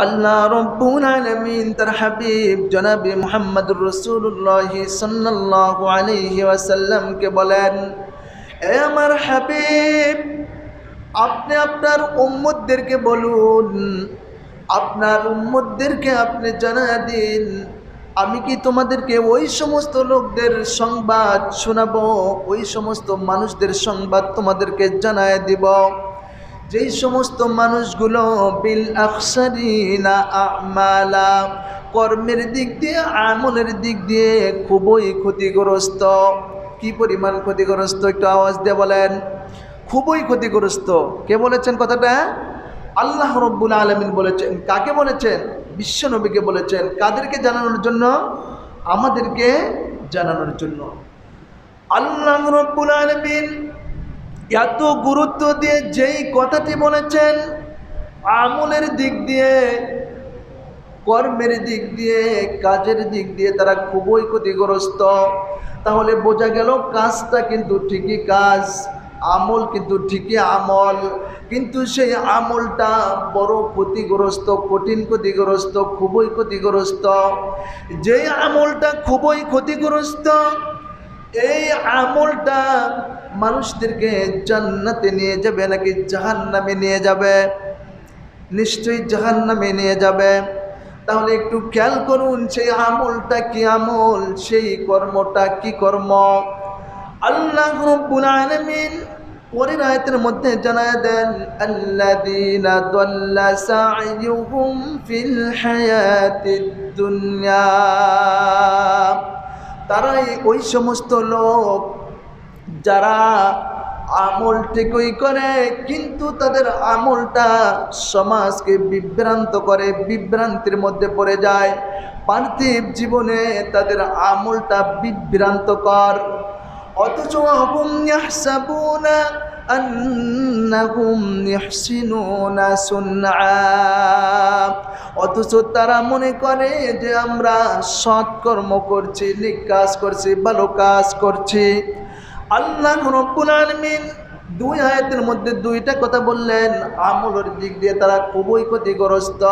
আল্লাহ রব্বুল আলমিন তার হাবিব জনাবি মোহাম্মদুর রসুল্লাহ সাল্লাহ আলহি ওয়াসাল্লামকে বলেন, এ আমার হাবিব, আপনি আপনার উম্মতদেরকে বলুন, আপনার উম্মতদেরকে আপনি জানা দিন, আমি কি তোমাদেরকে ওই সমস্ত লোকদের সংবাদ শোনাবো, ওই সমস্ত মানুষদের সংবাদ তোমাদেরকে জানায় দিব? যেই সমস্ত মানুষগুলো বিল আকসারিনা আমালা, কর্মের দিক দিয়ে, আমলের দিক দিয়ে খুবই ক্ষতিগ্রস্ত। কি পরিমাণ ক্ষতিগ্রস্ত একটু আওয়াজ দিয়ে বলেন। খুবই ক্ষতিগ্রস্ত। কে বলেছেন কথাটা? আল্লাহ রব্বুল আলমিন বলেছেন। কাকে বলেছেন? বিশ্বনবীকে বলেছেন। কাদেরকে জানানোর জন্য? আমাদেরকে জানানোর জন্য। আল্লাহ রব্বুল আলমিন এত গুরুত্ব দিয়ে যেই কথাটি বলেছেন, আমলের দিক দিয়ে, কর্মের দিক দিয়ে, কাজের দিক দিয়ে তারা খুবই ক্ষতিগ্রস্ত। তাহলে বোঝা গেল কাজটা কিন্তু ঠিকই কাজ, আমল কিন্তু ঠিকই আমল। কিন্তু সেই আমলটা বড় ক্ষতিগ্রস্ত, কঠিন ক্ষতিগ্রস্ত, খুবই ক্ষতিগ্রস্ত। যেই আমলটা খুবই ক্ষতিগ্রস্ত এই আমলটা মানুষদেরকে জান্নাতে নিয়ে যাবে নাকি জাহান নামে নিয়ে যাবে? নিশ্চয়ই জাহান নামে নিয়ে যাবে। তাহলে একটু খেয়াল করুন, সেই আমলটা কি আমল, সেই কর্মটা কি কর্ম? আল্লাহ রব্বুল পরের আয়াতের মধ্যে জানায় দেন হায়াতিদ দুনিয়া। তারাই ওই সমস্ত লোক যারা আমল ঠিকই করে, কিন্তু তাদের আমলটা সমাজকে বিভ্রান্ত করে, বিভ্রান্তির মধ্যে পড়ে যায়। পার্থিব জীবনে তাদের আমলটা বিভ্রান্তকর। অথচ হুম ইয়াহসাবুনা يحسنون سنعا অথচ তারা মনে করে যে আমরা সৎকর্ম করছি নিক কাজ করছি, ভালো কাজ করছি। আল্লাহ রব্বুল আলমিন দুই আয়াতের মধ্যে দুইটা কথা বললেন আমলের দিক দিয়ে তারা খুবই ক্ষতিগ্রস্ত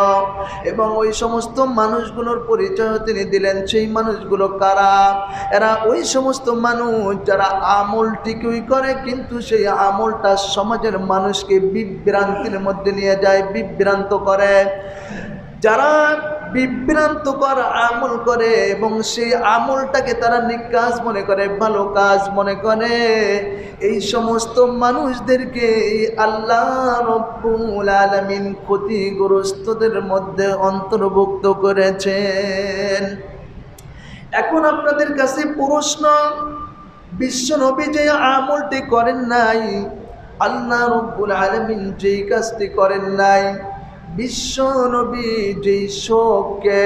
এবং ওই সমস্ত মানুষগুলোর পরিচয় তিনি দিলেন। সেই মানুষগুলো কারা? এরা ওই সমস্ত মানুষ যারা আমল ঠিকই করে, কিন্তু সেই আমলটা সমাজের মানুষকে বিভ্রান্তির মধ্যে নিয়ে যায়, বিভ্রান্ত করে। যারা বিভ্রান্তকর আমল করে এবং সেই আমলটাকে তারা নিকাজ মনে করে, ভালো কাজ মনে করে। এই সমস্ত মানুষদেরকে আল্লাহ রব্বুল আলমিন ক্ষতিগ্রস্তদের মধ্যে অন্তর্ভুক্ত করেছেন। এখন আপনাদের কাছে প্রশ্ন, বিশ্ব নবী যে আমলটি করেন নাই, আল্লাহ রব্বুল আলমিন যেই কাজটি করেন নাই বিশ্ব নবী যেই শোককে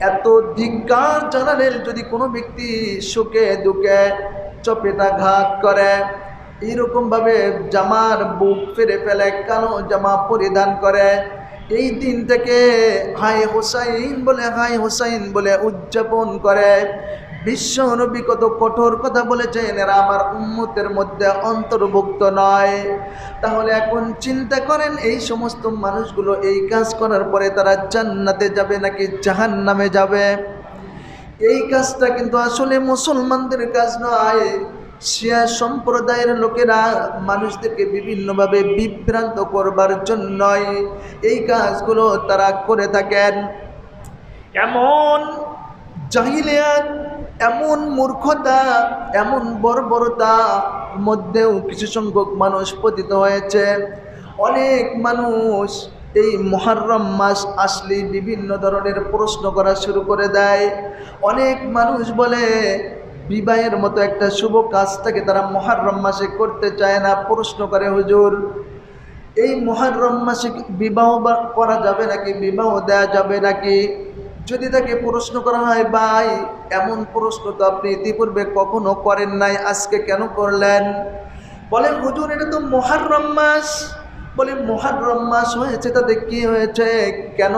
এত ধিক্কার জানালেন যদি কোনো ব্যক্তি শোকে, দুঃখে চপেটাঘাত করে, এইরকমভাবে জামার বুক ফেরে ফেলে, কালো জামা পরিধান করে, এই দিন থেকে হাই হোসাইন বলে হাই হোসাইন বলে উদযাপন করে বিশ্ব নবী কত কঠোর কথা বলেছেন, এরা আমার উন্মতের মধ্যে অন্তর্ভুক্ত নয়। তাহলে এখন চিন্তা করেন, এই সমস্ত মানুষগুলো এই কাজ করার পরে তারা জান্নাতে যাবে নাকি জাহান নামে যাবে? এই কাজটা কিন্তু আসলে মুসলমানদের কাজ নয়। শিয়া সম্প্রদায়ের লোকেরা মানুষদেরকে বিভিন্নভাবে বিভ্রান্ত করবার জন্যই এই কাজগুলো তারা করে থাকেন। এমন জাহিলিয়াত এমন মূর্খতা, এমন বর্বরতা মধ্যেও কিছু সংখ্যক মানুষ পতিত হয়েছে। অনেক মানুষ এই মহারম মাস আসলে বিভিন্ন ধরনের প্রশ্ন করা শুরু করে দেয়। অনেক মানুষ বলে, বিবাহের মতো একটা শুভ কাজটাকে তারা মহারম মাসে করতে চায় না, প্রশ্ন করে হুজুর। এই মহারম মাসে বিবাহ করা যাবে নাকি? বিবাহ দেয়া যাবে নাকি? যদি তাকে প্রশ্ন করা হয়, ভাই, এমন প্রশ্ন তো আপনি ইতিপূর্বে কখনো করেন নাই, আজকে কেন করলেন? বলে, হুজুর, এটা তো মহারম মাস। বলে মহারম মাস হয়েছে, তাতে কি হয়েছে? কেন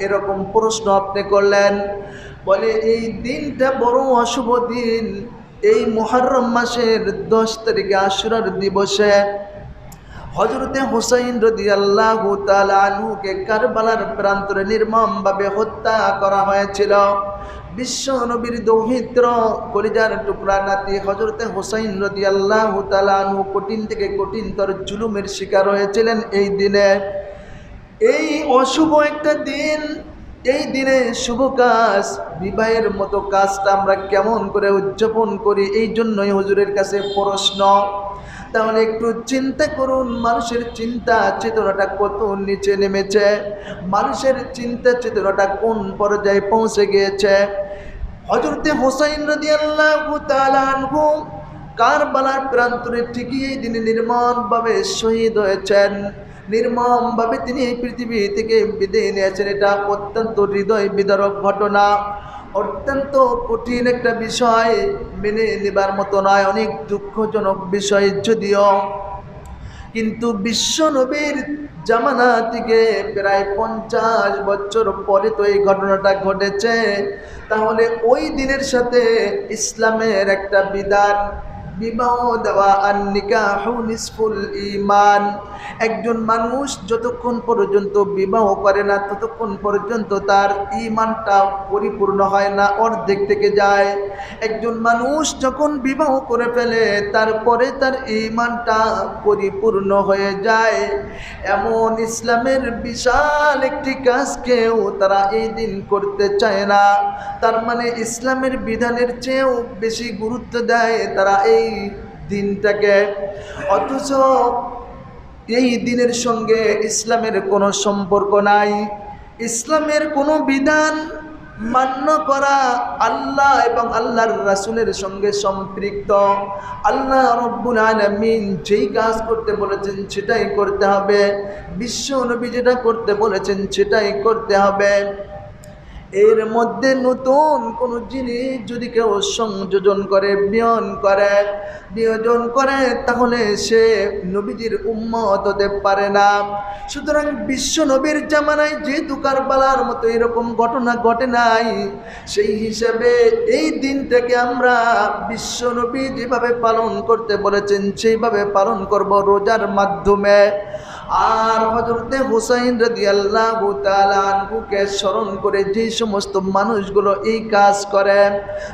এরকম প্রশ্ন আপনি করলেন? বলে, এই দিনটা বড় অশুভ দিন। এই মহারম মাসের দশ তারিখে আশুরার দিবসে হজরতে হুসাইন রদি আল্লাহ তালুকে কারবালার প্রান্তরে নির্মমভাবে হত্যা করা হয়েছিল। বিশ্ব নবীর দৌহিত্র কলিজার টুকরা নাতি হজরতে হুসাইন রদি আল্লাহ তালু কঠিন থেকে কঠিনতর জুলুমের শিকার হয়েছিলেন এই দিনে। এই অশুভ একটা দিন এই দিনে শুভ কাজ, বিবাহের মতো কাজটা আমরা কেমন করে উদযাপন করি, এই জন্যই হুজুরের কাছে প্রশ্ন। তাহলে একটু চিন্তা করুন, মানুষের চিন্তা চেতনাটা কত নিচে নেমেছে? মানুষের চিন্তা চেতনাটা কোন পর্যায়ে পৌঁছে গিয়েছে? হজরতে হোসাইন রাজি আল্লাহ কারবালার প্রান্তরে ঠিকই এই দিনে নির্মমভাবে শহীদ হয়েছেন। নির্মমভাবে তিনি এই পৃথিবী থেকে বিদায় নিয়েছেন। এটা অত্যন্ত হৃদয় বিদারক ঘটনা। অত্যন্ত কঠিন একটা বিষয় মেনে নেবার মতো নয়, অনেক দুঃখজনক বিষয় যদিও। কিন্তু বিশ্ব নবীর জামানা থেকে প্রায় পঞ্চাশ বছর পরে তো এই ঘটনাটা ঘটেছে। তাহলে ওই দিনের সাথে ইসলামের একটা বিধান বিবাহ দেওয়া ইমান একজন মানুষ যতক্ষণ পর্যন্ত বিবাহ করে না, ততক্ষণ পর্যন্ত তার ইমানটা পরিপূর্ণ হয় না, অর্ধেক থেকে যায়। একজন মানুষ যখন বিবাহ করে ফেলে, তারপরে তার ইমানটা পরিপূর্ণ হয়ে যায়। এমন ইসলামের বিশাল একটি কাজকেও তারা এই দিন করতে চায় না। তার মানে ইসলামের বিধানের চেয়েও বেশি গুরুত্ব দেয় তারা এই দিনটাকে। অথচ এই দিনের সঙ্গে ইসলামের কোনো সম্পর্ক নাই। ইসলামের কোনো বিধান মান্য করা আল্লাহ এবং আল্লাহর রাসুলের সঙ্গে সম্পৃক্ত। আল্লাহ রব্বুল আলমিন যেই কাজ করতে বলেছেন সেটাই করতে হবে। বিশ্ব নবী যেটা করতে বলেছেন সেটাই করতে হবে। এর মধ্যে নতুন কোনো জিনিস যদি কেউ সংযোজন করে, বিয়ন করে, বিয়োজন করে, তাহলে সে নবীজির উম্মত হতে পারে না। সুতরাং বিশ্ব নবীর জামানায় যেহেতু কারবালার মতো এরকম ঘটনা ঘটে নাই, সেই হিসাবে এই দিন থেকে আমরা বিশ্ব নবী যেভাবে পালন করতে বলেছেন, সেইভাবে পালন করব রোজার মাধ্যমে। আর হজরতে হুসাইন রাজি আল্লাহ তালুকে স্মরণ করে যে সমস্ত মানুষগুলো এই কাজ করে,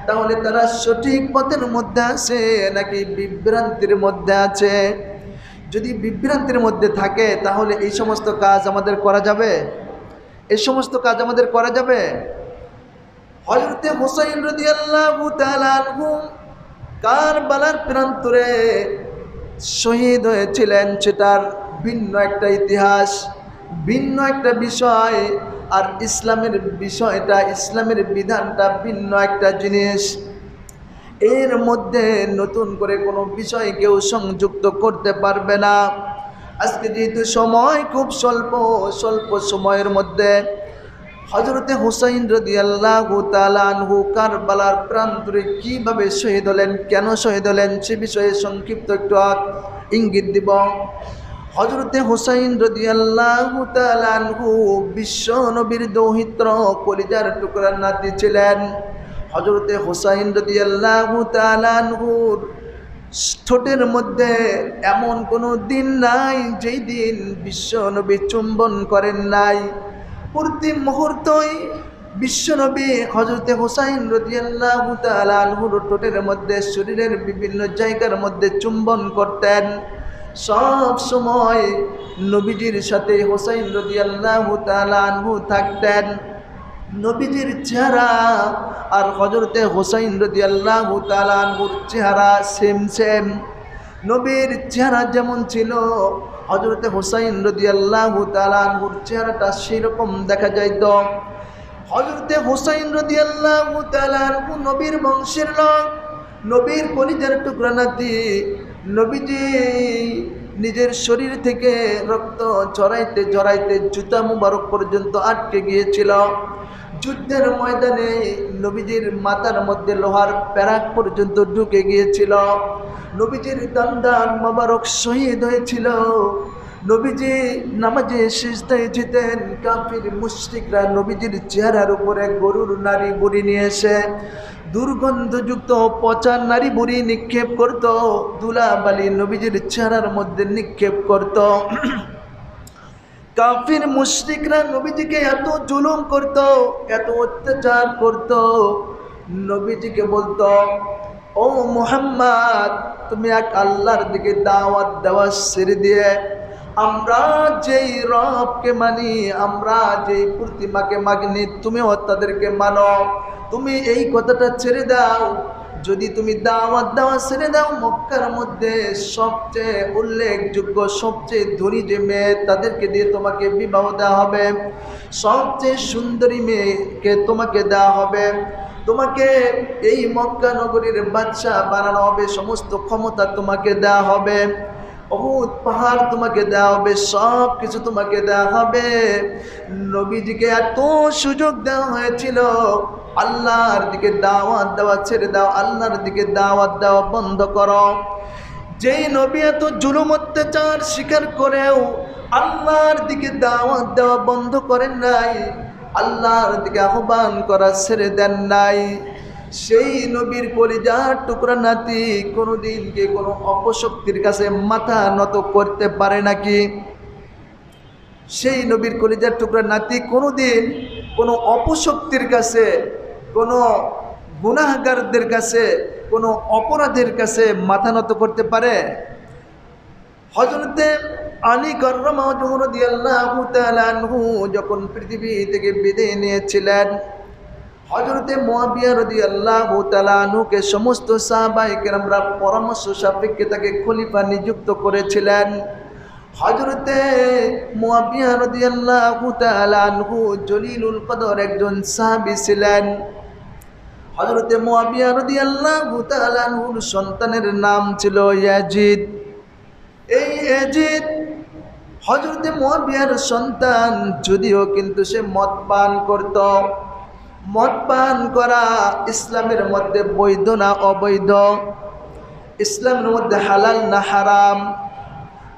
তাহলে তারা সঠিক পথের মধ্যে আছে নাকি বিভ্রান্তির মধ্যে আছে? যদি বিভ্রান্তির মধ্যে থাকে, তাহলে এই সমস্ত কাজ আমাদের করা যাবে? এই সমস্ত কাজ আমাদের করা যাবে? হজরতে হুসাইন রাজি আল্লাহ কার বালার প্রান্তরে শহীদ হয়েছিলেন, সেটার ভিন্ন একটা ইতিহাস, ভিন্ন একটা বিষয়, আর ইসলামের বিষয়টা, ইসলামের বিধানটা ভিন্ন একটা জিনিস। এর মধ্যে নতুন করে কোনো বিষয় কেউ সংযুক্ত করতে পারবে না। আজকে যেহেতু সময় খুব স্বল্প স্বল্প সময়ের মধ্যে হজরতে হুসাইন রদি আল্লাহ তালানহু কারবালার প্রান্তরে কীভাবে শহীদ হলেন, কেন শহীদ হলেন, সে বিষয়ে সংক্ষিপ্ত একটু ইঙ্গিত দিব। হজরতে হুসাইন রদি আল্লাহ বিশ্ব নবীর দৌহিত্র কলিজার টুকরার নাতি ছিলেন। হজরতে হুসাইন রদি আল্লাহ তালানহুর ঠোঁটের মধ্যে এমন কোনো দিন নাই যেই দিন বিশ্ব নবী চুম্বন করেন নাই। প্রতি মুহূর্তই বিশ্বনবী হজরতে হোসাইন রদিয়াল্লাহ তালহুর ঠোঁটের মধ্যে শরীরের বিভিন্ন জায়গার মধ্যে চুম্বন করতেন। সব সময় নবীজির সাথে হোসাইন রদিয়াল্লাহ তালহু থাকতেন। নবীজির চেহারা আর হজরতে হোসাইন রদিয়াল্লাহ তালহুর চেহারা সেম সেম নবীর চেহারা যেমন ছিল হজরতে হোসাইন রদি আল্লাহ তালানহুর চেহারাটা সেরকম দেখা যাইত। হজরতে হোসাইন রদি আল্লাহ তালানহু নবীর বংশের লোক। নবীর কলিজার টুকরা নাতি নবীজি নিজের শরীর থেকে রক্ত চড়াইতে চড়াইতে জুতা মুবারক পর্যন্ত আটকে গিয়েছিল। যুদ্ধের ময়দানে নবীজির মাথার মধ্যে লোহার প্যারাক পর্যন্ত ঢুকে গিয়েছিল। নবীজির দান্দান মোবারক শহীদ হয়েছিল। নবীজি নামাজে শেষদায় যেতেন, কাফির, মুশরিকরা নবীজির চেহারার উপরে গরুর নারী বুড়ি নিয়ে এসে দুর্গন্ধযুক্ত পচা নারী বুড়ি নিক্ষেপ করত, দুলাবালি নবীজির চেহারার মধ্যে নিক্ষেপ করত। কাফির, মুশরিকরা নবীজিকে এত জুলুম করত, এত অত্যাচার করত। নবীজিকে বলতো, ও মোহাম্মদ, তুমি এক আল্লাহর দিকে দাওয়াত দেওয়া ছেড়ে দিয়ে আমরা যেই রবকে মানি, আমরা যেই প্রতিমাকে মাগনি তুমিও তাদেরকে মানো। তুমি এই কথাটা ছেড়ে দাও। যদি তুমি দাওয়াত দেওয়া ছেড়ে দাও, মক্কার মধ্যে সবচেয়ে উল্লেখযোগ্য, সবচেয়ে ধনী যে মেয়ে, তাদেরকে দিয়ে তোমাকে বিবাহ দেওয়া হবে। সবচেয়ে সুন্দরী মেয়েকে তোমাকে দেওয়া হবে। তোমাকে এই মক্কা নগরীর বাচ্চা বানানো হবে, সমস্ত ক্ষমতা তোমাকে দেওয়া হবে। বহুত পাহাড় তোমাকে দেওয়া হবে, সব কিছু তোমাকে দেওয়া হবে। নবীজিকে এত সুযোগ দেওয়া হয়েছিল। আল্লাহর দিকে দাওয়াত দেওয়া ছেড়ে দাও, আল্লাহর দিকে দাওয়াত দেওয়া বন্ধ করো। যেই নবী এত জুলুম অত্যাচার স্বীকার করেও আল্লাহর দিকে দাওয়াত দেওয়া বন্ধ করেন নাই, আল্লাহর দিকে আহ্বান করা ছেড়ে দেন নাই। সেই নবীর কলিজার টুকরা নাতি কোনোদিন কে কোনো অপশক্তির কাছে মাথা নত করতে পারে নাকি? সেই নবীর কলিজার টুকরা নাতি কোনোদিন কোনো অপশক্তির কাছে, কোনো গুনাহগারদের কাছে, কোনো অপরাধের কাছে মাথা নত করতে পারে? হজরতে আলী করমাহু যখন পৃথিবী থেকে বিদায় নিয়েছিলেন হজরতে মোয়াবিয়া রদি আল্লাহ তালানুকে সমস্ত সাহবাহিকের আমরা পরামর্শ সাপেক্ষে তাকে খলিফা নিযুক্ত করেছিলেন। হজরতে মোয়াবিয়া রদি আল্লাহ তালানহু জলিলুল কদর একজন সাহাবি ছিলেন। হজরতে মোয়াবিয়া রদি আল্লাহ তালানহুর সন্তানের নাম ছিল ইয়াজিদ। এই এজিদ হজরতে মোয়াবিয়ার সন্তান, যদিও কিন্তু সে মদ পান করত। মদ পান করা ইসলামের মধ্যে বৈধ না অবৈধ? ইসলামের মধ্যে হালাল না হারাম?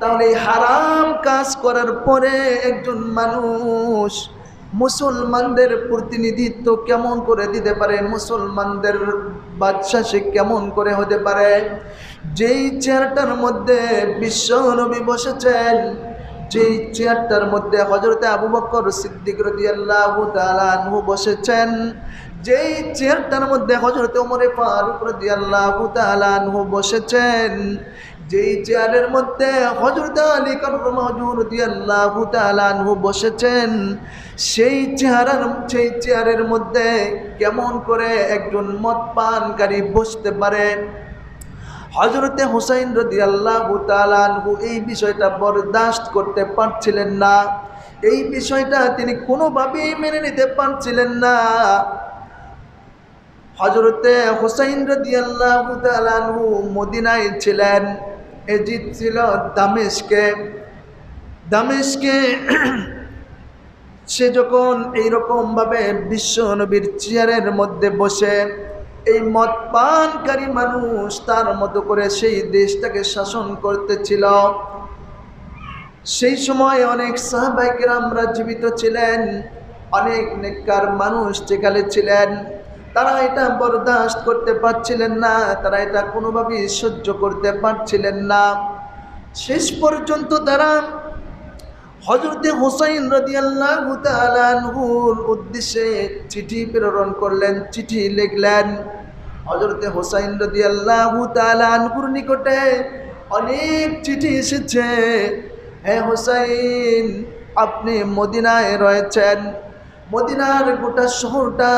তাহলে এই হারাম কাজ করার পরে একজন মানুষ মুসলমানদের প্রতিনিধিত্ব কেমন করে দিতে পারে? মুসলমানদের বাদশা সে কেমন করে হতে পারে? যেই চেয়ারটার মধ্যে বিশ্ব নবী বসেছেন যেই চেয়ারটার মধ্যে হজরতে আবু বকর সিদ্দিক রদিয়াল্লাহু তাআলাহু বসেছেন, যেই চেয়ারটার মধ্যে হজরতে ওমরে ফারুক রদিয়াল্লাহু তাআলাহু বসেছেন, যেই চেয়ারের মধ্যে হজরত আলী কারুরদিয়াল্লাহু তাআলাহু বসেছেন, সেই চেহারার, সেই চেয়ারের মধ্যে কেমন করে একজন মদ পানকারী বসতে পারে হজরতে হুসাইন রদি আল্লাহ এই বিষয়টা বরদাস্ত করতে পারছিলেন না। এই বিষয়টা তিনি কোনোভাবেই মেনে নিতে পারছিলেন না। হজরতে হুসাইন রদি আল্লাহ তালানহু মদিনায় ছিলেন। এজিদ ছিল দামেশকে দামেশকে সে যখন এইরকমভাবে বিশ্ব নবীর চেয়ারের মধ্যে বসে এই মদ পানকারী মানুষ তার মতো করে সেই দেশটাকে শাসন করতেছিল। সেই সময় অনেক সাহবাইকেরামরা জীবিত ছিলেন, অনেক নেককার মানুষ যেখানে ছিলেন। তারা এটা বরদাস্ত করতে পারছিলেন না, তারা এটা কোনোভাবেই সহ্য করতে পারছিলেন না। শেষ পর্যন্ত তারা হজরতে হোসাইন রদিয়াল্লাহুর উদ্দেশ্যে চিঠি প্রেরণ করলেন, চিঠি লিখলেন। হজরতে হোসাইন রদিয়াল্লাহু নিকটে অনেক চিঠি এসেছে। হ্যাঁ হোসাইন, আপনি মদিনায় রয়েছেন। মদিনার গোটা শহরটা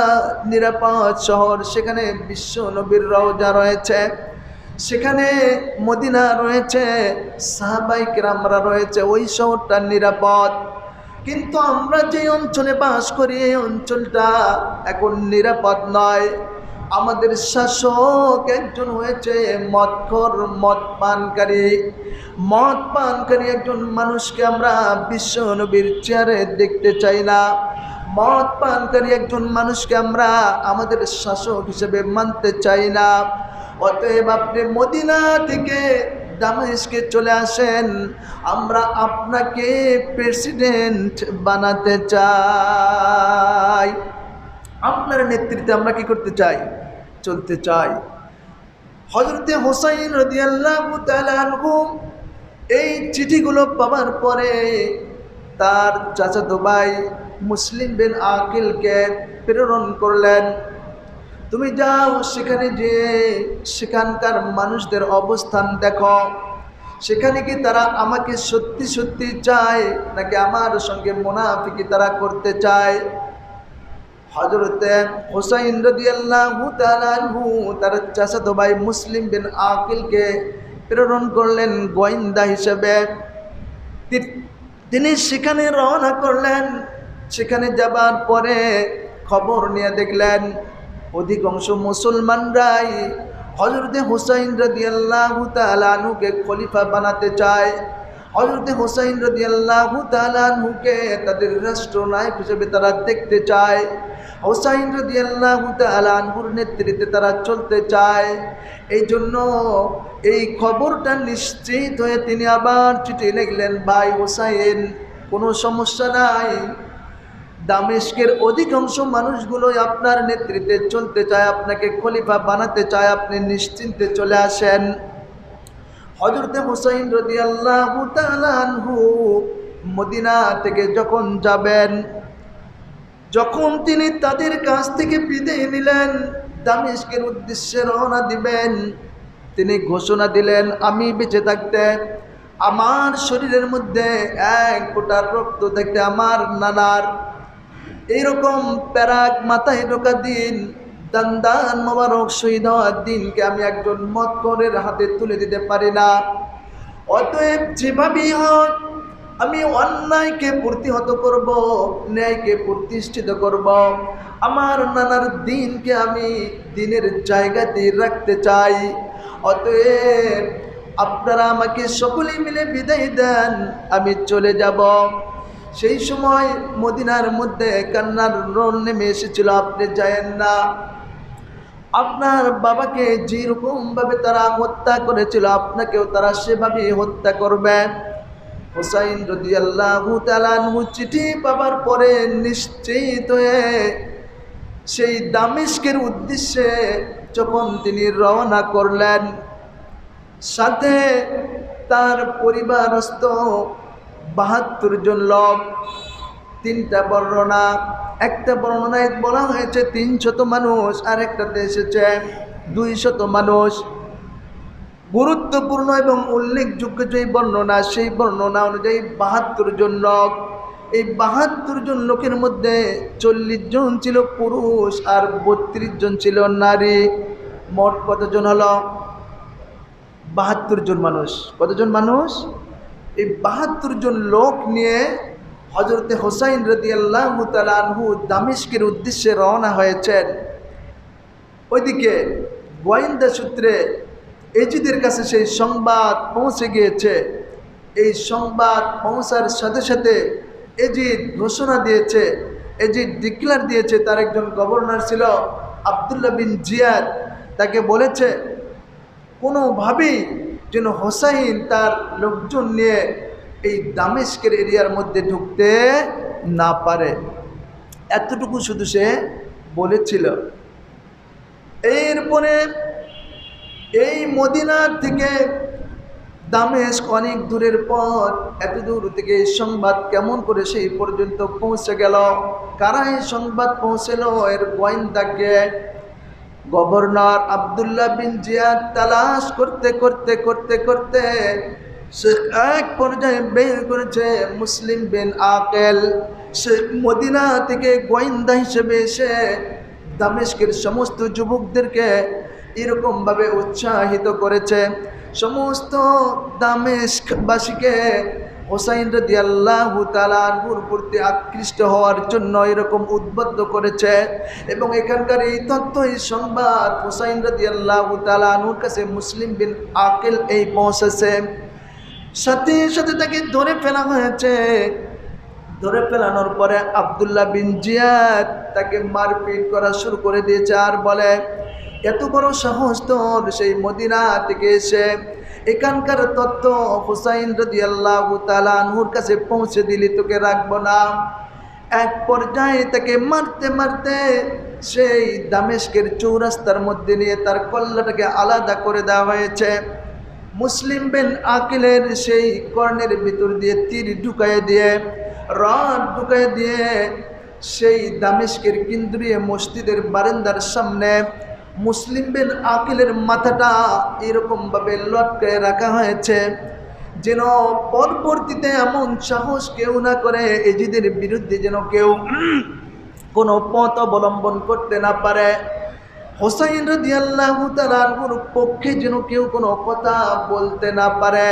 নিরাপদ শহর, সেখানে বিশ্ব নবীর রওজা রয়েছে। সেখানে মদিনা রয়েছে সাহাবাইক রামরা রয়েছে, ওই শহরটা নিরাপদ। কিন্তু আমরা যে অঞ্চলে বাস করি, এই অঞ্চলটা এখন নিরাপদ নয়। আমাদের শাসক একজন হয়েছে মদখর মদ পানকারী মদ পানকারী একজন মানুষকে আমরা বিশ্ব নবীর চেয়ারে দেখতে চাই না। মদ পানকারী একজন মানুষকে আমরা আমাদের শাসক হিসেবে মানতে চাই না। অতএব আপনি মদিনা থেকে দামেশকে চলে আসেন। আমরা আপনাকে প্রেসিডেন্ট বানাতে চাই। আপনার নেতৃত্বে আমরা কি করতে চাই? চলতে চাই। হজরতে হোসাইন রদিয়াল্লাহু এই চিঠিগুলো পাওয়ার পরে তার চাচাতো ভাই মুসলিম বিন আকিলকে প্রেরণ করলেন। তুমি যাও সেখানে যে সেখানকার মানুষদের অবস্থান দেখো। সেখানে কি তারা আমাকে সত্যি সত্যি চায়, নাকি আমার সঙ্গে মোনাফিকি তারা করতে চায়? হজরতে হোসাইন রদিয়াল্লাহু তাআলাহু তার চাচাতো ভাই মুসলিম বিন আকিলকে প্রেরণ করলেন গোয়েন্দা হিসেবে। তিনি সেখানে রওনা করলেন। সেখানে যাবার পরে খবর নিয়ে দেখলেন অধিকাংশ মুসলমানরাই হজরতে হুসাইন রদিয়াল্লাহু তাআলাহুকে খলিফা বানাতে চায়। হজরতে হুসাইন রদিয়াল্লাহু তাআলাহুকে তাদের রাষ্ট্রনায়ক হিসেবে তারা দেখতে চায়। হোসাইন রদিয়াল্লাহু তাআলাহুর নেতৃত্বে তারা চলতে চায়। এই জন্য এই খবরটা নিশ্চিত হয়ে তিনি আবার চিঠি লিখলেন, ভাই হোসাইন, কোনো সমস্যা নাই। দামেস্কের অধিকাংশ মানুষগুলোই আপনার নেতৃত্বে চলতে চায়, আপনাকে খলিফা বানাতে চায়, আপনি নিশ্চিন্তে চলে আসেন। হজরতে হুসাইন রদি আল্লাহ মদিনা থেকে যখন যাবেন, যখন তিনি তাদের কাছ থেকে বিদায় নিলেন, দামেস্কের উদ্দেশ্যে রওনা দিবেন, তিনি ঘোষণা দিলেন, আমি বেঁচে থাকতে, আমার শরীরের মধ্যে এক ফোঁটার রক্ত থাকতে আমার নানার এইরকম প্যারাক মাথায় ঢোকা দিন, দান্দান মোবারক শহীদ হওয়ার দিনকে আমি একজন মৎকরের হাতে তুলে দিতে পারি না। অতএব যেভাবেই হোক, আমি অন্যায়কে প্রতিহত করব, ন্যায়কে প্রতিষ্ঠিত করব। আমার নানার দিনকে আমি দিনের জায়গাতে রাখতে চাই। অতএব আপনারা আমাকে সকলেই মিলে বিদায় দেন, আমি চলে যাব। সেই সময় মদিনার মধ্যে কান্নার রোল নেমে এসেছিল, আপনি যায়েন না। আপনার বাবাকে যেরকমভাবে তারা হত্যা করেছিল, আপনাকেও তারা সেভাবে হত্যা করবে। হোসাইন রদি আল্লাহু চিঠি পাবার পরে নিশ্চিত হয়ে সেই দামিস্কের উদ্দেশ্যে যখন তিনি রওনা করলেন, সাথে তার পরিবারস্থ বাহাত্তর জন লোক, তিনটা বর্ণনা, একটা বর্ণনায় বলা হয়েছে তিনশত মানুষ, আর একটাতে এসেছে দুই শত মানুষ। গুরুত্বপূর্ণ এবং উল্লেখযোগ্য যে বর্ণনা, সেই বর্ণনা অনুযায়ী বাহাত্তর জন লোক। এই বাহাত্তর জন লোকের মধ্যে চল্লিশ জন ছিল পুরুষ আর বত্রিশ জন ছিল নারী। মোট কতজন হলো? বাহাত্তর জন মানুষ। কতজন মানুষ? এই বাহাত্তর জন লোক নিয়ে হজরতে হোসাইন রদি আল্লাহ তালহু দামিস্কের উদ্দেশ্যে রওনা হয়েছেন। ওইদিকে গোয়েন্দা সূত্রে এজিদের কাছে সেই সংবাদ পৌঁছে গিয়েছে। এই সংবাদ পৌঁছার সাথে সাথে এজিদ ঘোষণা দিয়েছে, এজিদ ডিক্লার দিয়েছে, তার একজন গভর্নর ছিল আবদুল্লাহ বিন জিয়াদ। তাকে বলেছে, কোনোভাবেই যেন হোসাইন তার লোকজন নিয়ে এই দামেস্কের এরিয়ার মধ্যে ঢুকতে না পারে। এতটুকু শুধু সে বলেছিল। এরপরে এই মদিনার থেকে দামেস্ক অনেক দূরের পথ। এত দূর থেকে সংবাদ কেমন করে সেই পর্যন্ত পৌঁছে গেল? কারা এই সংবাদ পৌঁছলো? এর গোয়েন্দাকে গভর্নর আবদুল্লাহ বিন জিয়াদ তালাশ করতে করতে করতে করতে সে এক পর্যায়ে বের করেছে মুসলিম বিন আকেল। সে মদিনা থেকে গোয়েন্দা হিসেবে এসে দামেশকের সমস্ত যুবকদেরকে এরকমভাবে উৎসাহিত করেছে। সমস্ত দামেস্কবাসীকে হোসাইন রদি আল্লাহ তালাহুর প্রতি আকৃষ্ট হওয়ার জন্য এরকম উদ্বুদ্ধ করেছে এবং এখানকার এই তথ্য, এই সংবাদ হোসাইন রদি আল্লাহ তালাহুর কাছে মুসলিম বিন আকেল এই পৌঁছেছে। সাথে সাথে তাকে ধরে ফেলা হয়েছে। ধরে ফেলানোর পরে আবদুল্লাহ বিন জিয়াদ তাকে মারপিট করা শুরু করে দিয়েছে আর বলে, এত বড় সাহস তোর সেই মদিনা থেকে এসে এখানকার তথ্য হুসাইন রদি আল্লাহ তালানহুর কাছে পৌঁছে দিলি, তোকে রাখব না। এক পর্যায়ে তাকে মারতে মারতে সেই দামেশকের চৌরাস্তার মধ্যে নিয়ে তার কল্লাটাকে আলাদা করে দেওয়া হয়েছে। মুসলিম বিন আকিলের সেই কর্ণের ভিতর দিয়ে তীর ঢুকাই দিয়ে, রড ঢুকাই দিয়ে সেই দামেশকের কেন্দ্রীয় মসজিদের বারান্দার সামনে মুসলিম বিন আকিলের মাথাটা এরকমভাবে লটকে রাখা হয়েছে যেন পরবর্তীতে এমন সাহস কেউ না করে এজিদের বিরুদ্ধে যেন কেউ কোনো পথ অবলম্বন করতে না পারে। হোসাইন রাদিয়াল্লাহু পক্ষে যেন কেউ কোনো কথা বলতে না পারে।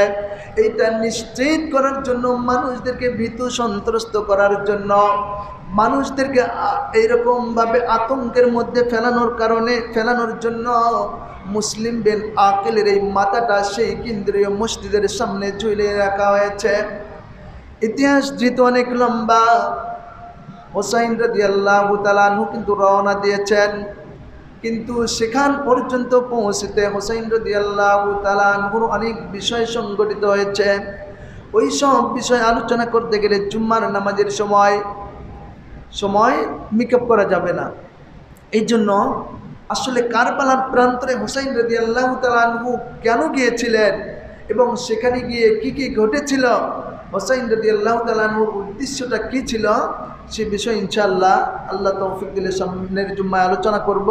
এইটা নিশ্চিত করার জন্য মানুষদেরকে ভীতু সন্ত্রস্ত করার জন্য। মানুষদেরকে এইরকমভাবে আতঙ্কের মধ্যে ফেলানোর কারণে, ফেলানোর জন্য মুসলিম বেন আকেলের এই মাথাটা সেই কেন্দ্রীয় মসজিদের সামনে ঝুলিয়ে রাখা হয়েছে। ইতিহাস যেহেতু অনেক লম্বা, হোসাইন রাজি আল্লাহ তালানহু কিন্তু রওনা দিয়েছেন। কিন্তু সেখান পর্যন্ত পৌঁছতে হোসাইন রদি আল্লাহ তালানহুর অনেক বিষয় সংগঠিত হয়েছে। ওই সব বিষয় আলোচনা করতে গেলে জুম্মার নামাজের সময় সময় মেকআপ করা যাবে না। এই জন্য আসলে কারবালার প্রান্তরে হোসাইন রদি আল্লাহ তালানহু কেন গিয়েছিলেন এবং সেখানে গিয়ে কি কি ঘটেছিল? হোসাইন রদি আল্লাহ তালানহুর উদ্দেশ্যটা কী ছিল? সে বিষয়ে ইনশাল্লাহ আল্লাহ তৌফিক দিলে সামনের জুম্মায় আলোচনা করব।